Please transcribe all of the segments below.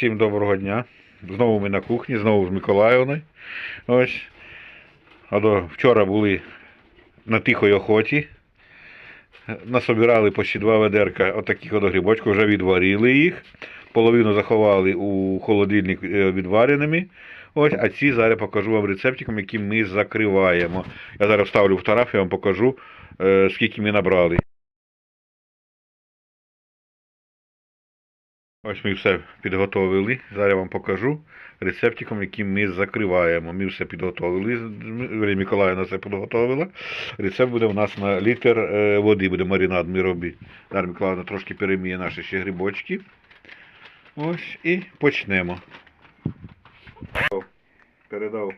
Всім доброго дня. Знову ми на кухні, знову з Миколаївною. Ось. До вчора були на тихої охоті. Насобирали почти два ведерка отаких от грибочків, вже відварили їх. Половину заховали у холодильник е, відвареними. Ось, а ці зараз покажу вам рецептиком, які ми закриваємо. Я зараз вставлю фотографію, я вам покажу, е, скільки ми набрали. Ось ми все підготовили. Зараз я вам покажу рецептиком, яким ми закриваємо. Ми все підготовили. Юлія Миколаївна все підготовила. Рецепт буде у нас на літр е, води, буде маринад ми робимо. Дар'я Миколаївна трошки переміє наші ще грибочки. Ось і почнемо. Передав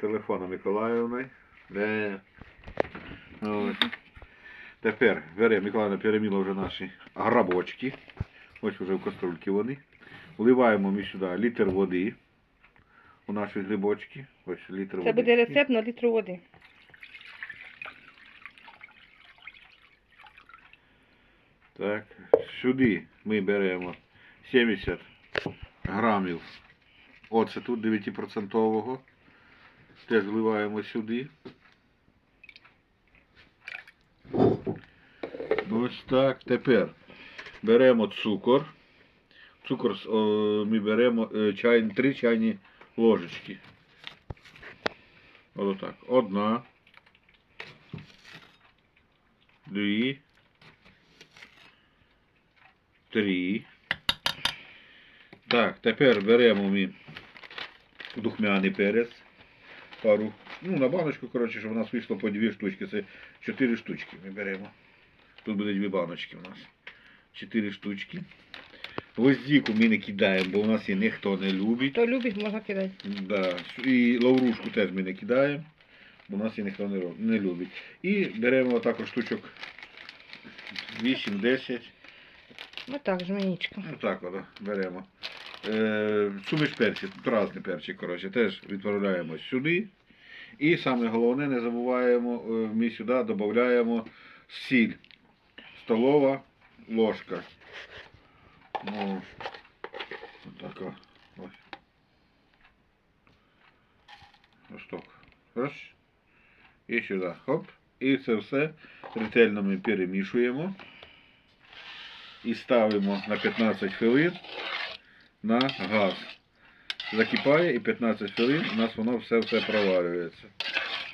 телефону Миколаївни. Де? Ось. Тепер беремо, Миколаївна переміла вже наші грабочки. Ось вже в каструльки вони. Вливаємо ми сюди літр води у наші грибочки. Ось літр води. Це буде рецепт на літру води. Так, сюди ми беремо 70 грамів оцету 9%. Теж вливаємо сюди. Ось так. Тепер беремо цукор. Цукор о, ми беремо е, чай, 3 чайні ложечки. Ось так. Одна. Дві. Три. Так, тепер беремо ми духмяний перець. Пару. Ну, на баночку, коротше, щоб у нас вийшло по дві штучки. Це чотири штучки ми беремо. Тут буде дві баночки у нас. Чотири штучки. Гвоздіку ми не кидаємо, бо у нас її ніхто не любить. Хто любить, можна кидати. Да. І лаврушку теж ми не кидаємо, бо у нас її ніхто не, не любить. І беремо також штучок 8-10. Отак, жменічка. Ну так от, беремо. Е, суміш тут різні перчик, коротше, теж відправляємо сюди. І саме головне, не забуваємо, е, ми сюди додаємо сіль. Столова ложка. Ну, така. Ось. Ось так. Раз. І сюди. Хоп. І це все ретельно ми перемішуємо і ставимо на 15 хвилин на газ. Закипає і 15 хвилин у нас воно все-все проварюється.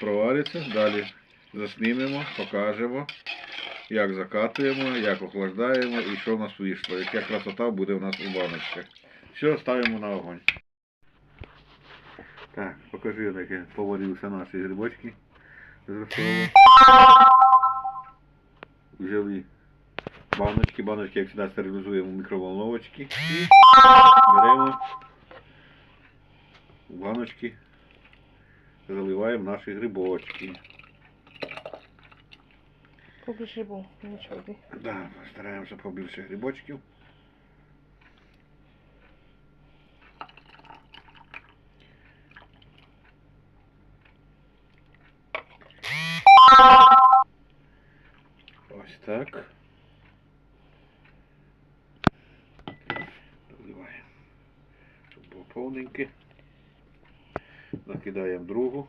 Провариться, далі заснімемо, покажемо, як закатуємо, як охлаждаємо і що в нас вийшло. Яка красота буде у нас у баночках. Все, ставимо на огонь. Так, покажи, як поварилися наші грибочки з розсолу. Взяли баночки, баночки, як завжди, стерилізуємо в мікроволновочки і беремо баночки, заливаємо наші грибочки. Побільше був, нічого. Да, стараємося побільше грибочків. Ось так. Доливаємо, щоб було повненьке. Накидаємо другу.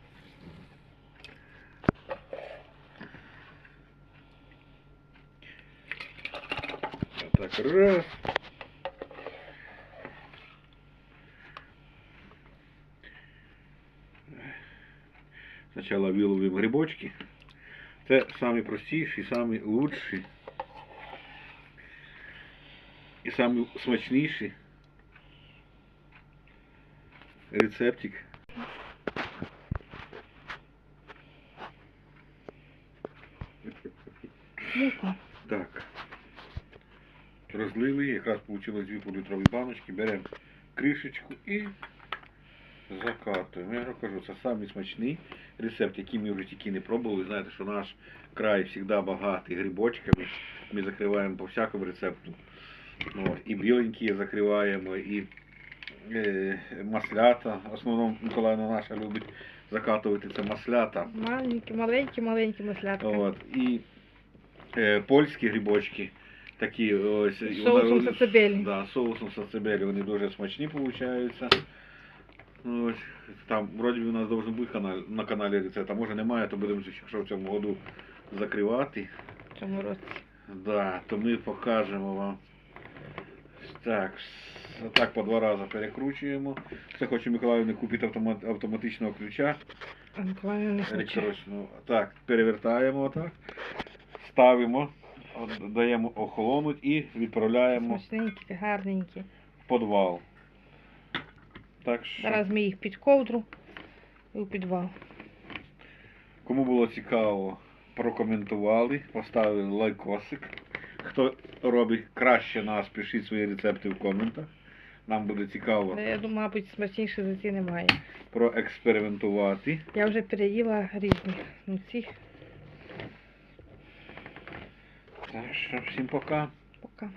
Так, раз. Спочатку виловимо грибочки. Це самі простіші, самі лучші. І самі смачніші. Рецептик. Мука. Так. Розлили, якраз вийшло дві політрові баночки, беремо кришечку і закатуємо. Я кажу, це самий смачний рецепт, який ми вже тільки не пробували. Знаєте, що наш край завжди багатий грибочками. Ми закриваємо по всякому рецепту. Ну, от, і біленькі закриваємо, і е, маслята. В основному Миколаївна наша любить закатувати це маслята. Маленькі, маленькі, маленькі маслятка. От, і е, польські грибочки Такі ось соусом сацебелі. Да, соусом сацебелі, вони дуже смачні получаються. Ну, Ось, там вроді у нас должен бути канал, на каналі рецепт, а може немає, то будемо якщо в цьому году закривати. В цьому році. Да, то ми покажемо вам. Так, так по два рази перекручуємо. Це хочу Миколаївні купити автомат, автоматичного ключа. Хоче. Електричного. Так, перевертаємо отак. Ставимо, даємо охолонуть і відправляємо Смачненькі, гарненькі. в підвал. Так що, Зараз ми їх під ковдру і у підвал. кому було цікаво, прокоментували, поставили лайкосик. Хто робить краще нас, пишіть свої рецепти в коментах. Нам буде цікаво я думаю, мабуть, смачніше за ці немає. проекспериментувати. Я вже переїла різних. Ну, цих так що всім пока. Пока.